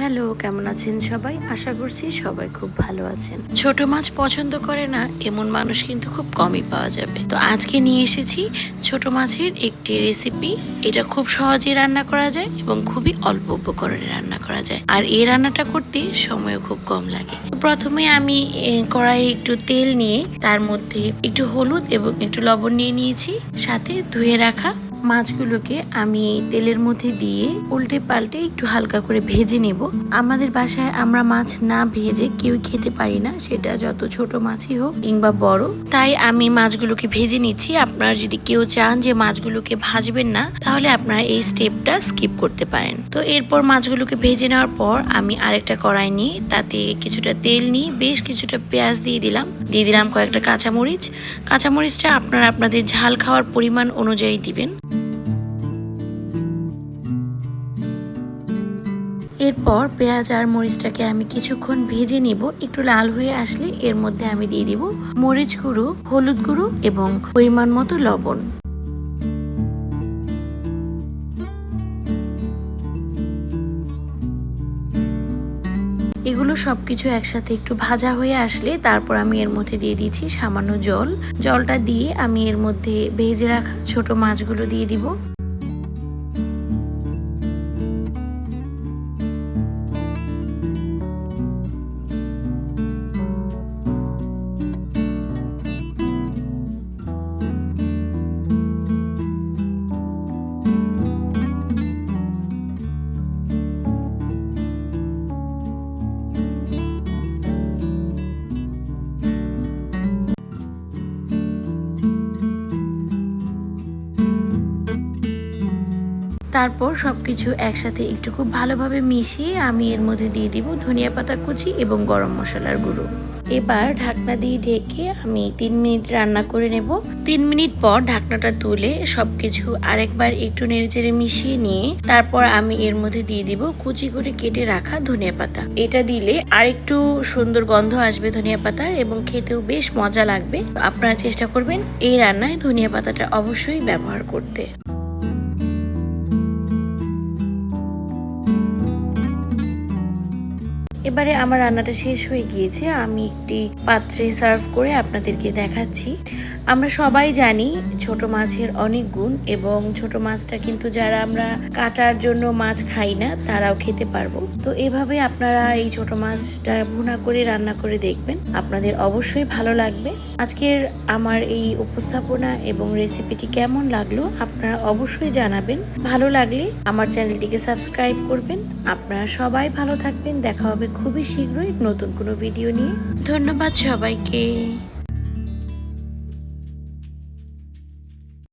Hello, কেমন আছেন সবাই? আশা করছি সবাই খুব ভালো আছেন। ছোট মাছ পছন্দ করে না, এমন মানুষ কিন্তু খুব কমই পাওয়া যাবে। তো আজকে নিয়ে এসেছি ছোট মাছের একটি রেসিপি এটা খুব সহজেই রান্না করা যায় এবং খুবই অল্প উপকরণে রান্না করা যায়। আর এই রান্নাটা করতে সময়ও খুব কম লাগে। প্রথমে আমি কড়াইয়ে একটু তেল নিয়ে তার মধ্যে একটু হলুদ এবং একটু লবণ নিয়ে নিয়েছি। সাথে ধুয়ে রাখা মাছগুলোকে আমি তেলের মধ্যে দিয়ে উল্টে পাল্টে একটু হালকা করে ভেজে নেব। আমাদের বাসায় আমরা মাছ না ভেজে কেউ খেতে পারি না, সেটা যত ছোট মাছই হোক কিংবা বড়। তাই আমি মাছগুলোকে ভেজে নিচ্ছি। আপনারা যদি কেউ চান যে মাছগুলোকে ভাজবেন না, তাহলে আপনারা এই স্টেপটা স্কিপ করতে পারেন। তো এরপর মাছগুলোকে ভেজে নেওয়ার পর আমি আরেকটা কড়াই নিয়ে তাতে কিছুটা তেল নিয়ে বেশ কিছুটা পেঁয়াজ দিয়ে দিলাম। দিয়ে দিলাম কয়েকটা কাঁচামরিচ। কাঁচামরিচটা আপনারা আপনাদের ঝাল খাওয়ার পরিমাণ অনুযায়ী দিবেন। এরপর পেঁয়াজ আর মরিচটাকে আমি কিছুক্ষণ ভেজে নিব। একটু লাল হয়ে আসলে এর মধ্যে আমি দিয়ে দিব মরিচ গুঁড়ো, হলুদ গুঁড়ো এবং পরিমাণ মতো লবণ। এগুলো সবকিছু একসাথে একটু ভাজা হয়ে আসলে তারপর আমি এর মধ্যে দিয়ে দিচ্ছি সামান্য জল। জলটা দিয়ে আমি এর মধ্যে ভেজে রাখা ছোট মাছগুলো দিয়ে দিব। তারপর সবকিছু একসাথে একটু খুব ভালোভাবে মিশিয়ে আমি এর মধ্যে দিয়ে দিব ধনিয়া পাতা কুচি এবং গরম মশলার গুঁড়ো। এবার ঢাকনা দিয়ে ঢেকে আমি তিন মিনিট রান্না করে নেব। তিন মিনিট পর ঢাকনাটা তুলে সবকিছু আরেকবার একটু নেড়েচেড়ে মিশিয়ে নিয়ে তারপর আমি এর মধ্যে দিয়ে দিব কুচি করে কেটে রাখা ধনিয়া পাতা। এটা দিলে আরেকটু সুন্দর গন্ধ আসবে ধনিয়া পাতার এবং খেতেও বেশ মজা লাগবে। আপনারা চেষ্টা করবেন এই রান্নায় ধনিয়া পাতাটা অবশ্যই ব্যবহার করতে। এবারে আমার রান্নাটা শেষ হয়ে গিয়েছে। আমি একটি পাত্রে সার্ভ করে আপনাদেরকে দেখাচ্ছি। আমরা সবাই জানি ছোট মাছের অনেক গুণ এবং ছোট মাছটা কিন্তু যারা আমরা কাটার জন্য মাছ খাই না, তারাও খেতে পারব। তো এভাবে আপনারা এই ছোট মাছটা ভুনা করে রান্না করে দেখবেন। আপনাদের অবশ্যই ভালো লাগবে। আজকের আমার এই উপস্থাপনা এবং রেসিপিটি কেমন লাগল আপনারা অবশ্যই জানাবেন। ভালো লাগলে আমার চ্যানেলটিকে সাবস্ক্রাইব করবেন। আপনারা সবাই ভালো থাকবেন। দেখা হবে খুবই শীঘ্রই নতুন কোনো ভিডিও নিয়ে। ধন্যবাদ সবাইকে।